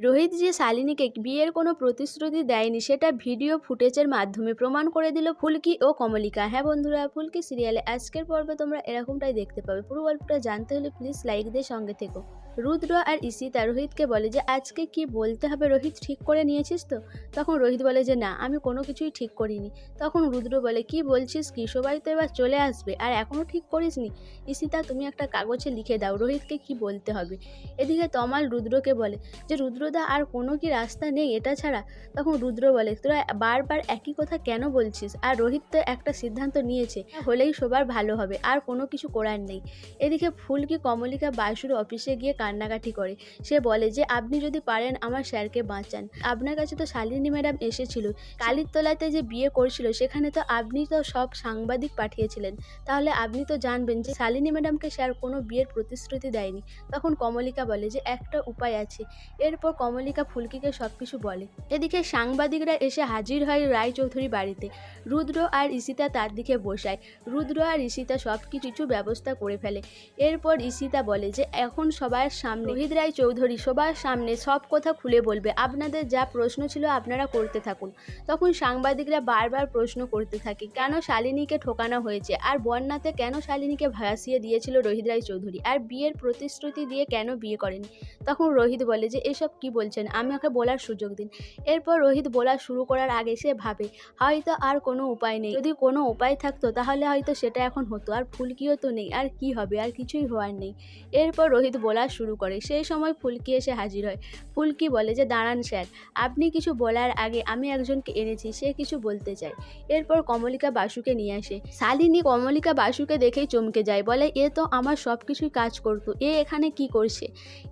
রোহিত যে শালিনীকে বিয়ের কোনো প্রতিশ্রুতি দেয়নি, সেটা ভিডিও ফুটেজের মাধ্যমে প্রমাণ করে দিল ফুলকি ও কমলিকা। হ্যাঁ বন্ধুরা, ফুলকি সিরিয়ালে আজকের পর্বে তোমরা এরকমটাই দেখতে পাবে। পুরো গল্পটা জানতে হলে প্লিজ লাইক দিয়ে সঙ্গে থেকো। রুদ্র আর ইসিতা রোহিতকে বলে যে, আজকে কি বলতে হবে? রোহিত ঠিক করে নিয়েছিস তো? তখন রোহিত বলে যে, না, আমি কোনো কিছুই ঠিক করিনি। তখন রুদ্র বলে, কি বলছিস? কি সবাই তো এবার চলে আসবে? আর এখনও ঠিক করিসনি? ইসিতা তুমি একটা কাগজে লিখে দাও, রোহিতকে কি বলতে হবে? এদিকে তমাল রুদ্রকে বলে, যে, রুদ্রদা, আর কোনো কি রাস্তা নেই এটা ছাড়া? তখন রুদ্র বলে, তোরা বারবার একই কথা কেন বলছিস? আর রোহিত তো একটা সিদ্ধান্ত নিয়েছে, হলেই সবার ভালো হবে, আর কোনো কিছু করার নেই। এদিকে ফুলকি, কমলিকা বাসুর অফিসে গিয়ে কান্নাকাটি করে। সে বলে যে, আপনি যদি পারেন আমার স্যারকে বাঁচান। আপনার কাছে তো শালিনী ম্যাডাম এসেছিল। কালীর তলাতে যে বিয়ে করছিল, সেখানে তো আপনি তো সব সাংবাদিক পাঠিয়েছিলেন। তাহলে আপনি তো জানবেন যে, শালিনী ম্যাডামকে স্যার কোনো বিয়ের প্রতিশ্রুতি দেয়নি। তখন কমলিকা বলে যে, একটা উপায় আছে। এরপর কমলিকা ফুলকিকে সব কিছু বলে। এদিকে সাংবাদিকরা এসে হাজির হয় রায়চৌধুরী বাড়িতে। রুদ্র আর ঈশিতা তার দিকে বসায়। রুদ্র আর ঈশিতা সব কিছু ব্যবস্থা করে ফেলে। এরপর ঈশিতা বলে যে, এখন সবার সামনে। রোহিত রায় চৌধুরী সবার সামনে সব কথা খুলে বলবে। আপনাদের যা প্রশ্ন ছিল আপনারা করতে থাকুন। তখন সাংবাদিকরা বারবার প্রশ্ন করতে থাকে, কেন শালিনীকে ঠোকানো হয়েছে? আর বন্যাতে কেন শালিনীকে ভাসিয়ে দিয়েছিল রোহিত রায় চৌধুরী? আর বিয়ের প্রতিশ্রুতি দিয়ে কেন বিয়ে করেনি? তখন রোহিত বলে যে, এসব কি বলছেন? আমাকে বলার সুযোগ দিন। এরপর রোহিত বলা শুরু করার আগে সে ভাবে, হয়তো আর কোনো উপায় নেই। যদি কোনো উপায় থাকতো, তাহলে হয়তো সেটা এখন হতো। আর ফুলকিও তো নেই। আর কি হবে? আর কিছুই হওয়ার নেই। এরপর রোহিত বলা শুরু করে। সেই সময় ফুলকি এসে হাজির হয়। ফুলকি বলে যে, দাঁড়ান স্যার, আপনি কিছু বলার আগে আমি একজনকে এনেছি, সে কিছু বলতে চায়। এরপর কমলিকা বাসুকে নিয়ে আসে। শালিনী কমলিকা বাসুকে দেখেই চমকে যায়, বলে, এ তো আমার সব কিছুই কাজ করতো, এ এখানে কি করছে?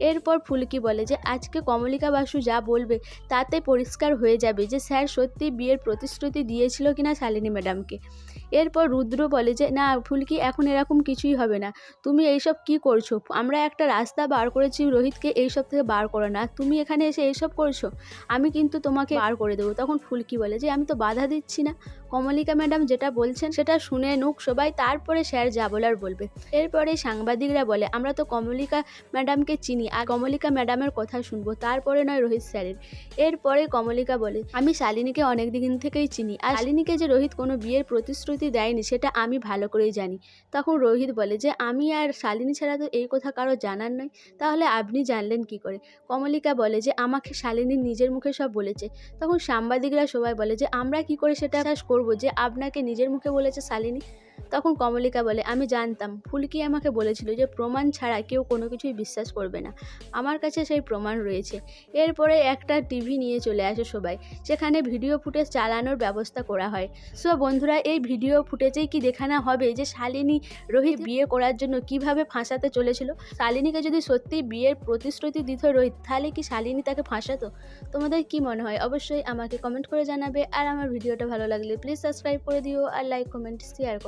এরপর ফুলকি বলে যে, আজকে কমলিকা বাসু যা বলবে, তাতে পরিষ্কার হয়ে যাবে যে, স্যার সত্যি বিয়ের প্রতিশ্রুতি দিয়েছিল কিনা শালিনী ম্যাডামকে। এরপর রুদ্র বলে যে, না, ফুলকি, এখন এরকম কিছুই হবে না। তুমি এইসব কি করছ? আমরা একটা রাস্তা বার করেছি রোহিতকে এইসব থেকে বার করো না। তুমি এখানে এসে এইসব করছ? আমি কিন্তু তোমাকে বার করে দেবো। তখন ফুলকি বলে যে, আমি তো বাধা দিচ্ছি না। কমলিকা ম্যাডাম যেটা বলছেন সেটা শুনে নুক সবাই, তারপরে স্যার যা বলার বলবে। এরপরে সাংবাদিকরা বলে, আমরা তো কমলিকা ম্যাডামকে চিনি আর কমলিকা ম্যাডামের কথা শুনব, তারপরে নয় রোহিত স্যারের। এরপরে কমলিকা বলে, আমি শালিনীকে অনেক দিন থেকেই চিনি। আর শালিনীকে যে রোহিত কোনো বিয়ের প্রতিশ্রুতি দেয়নি, সেটা আমি ভালো করেই জানি। তখন রোহিত বলে যে, আমি আর শালিনী ছাড়া তো এই কথা কারও জানার নয়। তাহলে আপনি জানলেন কি করে? কমলিকা বলে যে, আমাকে শালিনী নিজের মুখে সব বলেছে। তখন সাংবাদিকরা সবাই বলে যে, আমরা কি করে সেটা করব যে, আপনাকে নিজের মুখে বলেছে শালিনী? তখন কমলিকা বলে, আমি জানতাম, ফুলকি আমাকে বলেছিল যে প্রমাণ ছাড়া কেউ কোনো কিছুই বিশ্বাস করবে না। আমার কাছে সেই প্রমাণ রয়েছে। এরপরে একটা টিভি নিয়ে চলে আসে সবাই সেখানে ভিডিও ফুটেজ চালানোর ব্যবস্থা করা হয়। সো বন্ধুরা, এই ভিডিও ফুটেজেই কি দেখানো হবে যে শালিনী রোহিত বিয়ে করার জন্য কীভাবে ফাঁসাতে চলেছিল? শালিনীকে যদি সত্যি বিয়ের প্রতিশ্রুতি দিত রোহিত, তাহলে কি শালিনী তাকে ফাঁসাতো? তোমাদের কি মনে হয়? অবশ্যই আমাকে কমেন্ট করে জানাবে। আর আমার ভিডিওটা ভালো লাগলে প্লিজ সাবস্ক্রাইব করে দিও আর লাইক, কমেন্ট শেয়ার করো।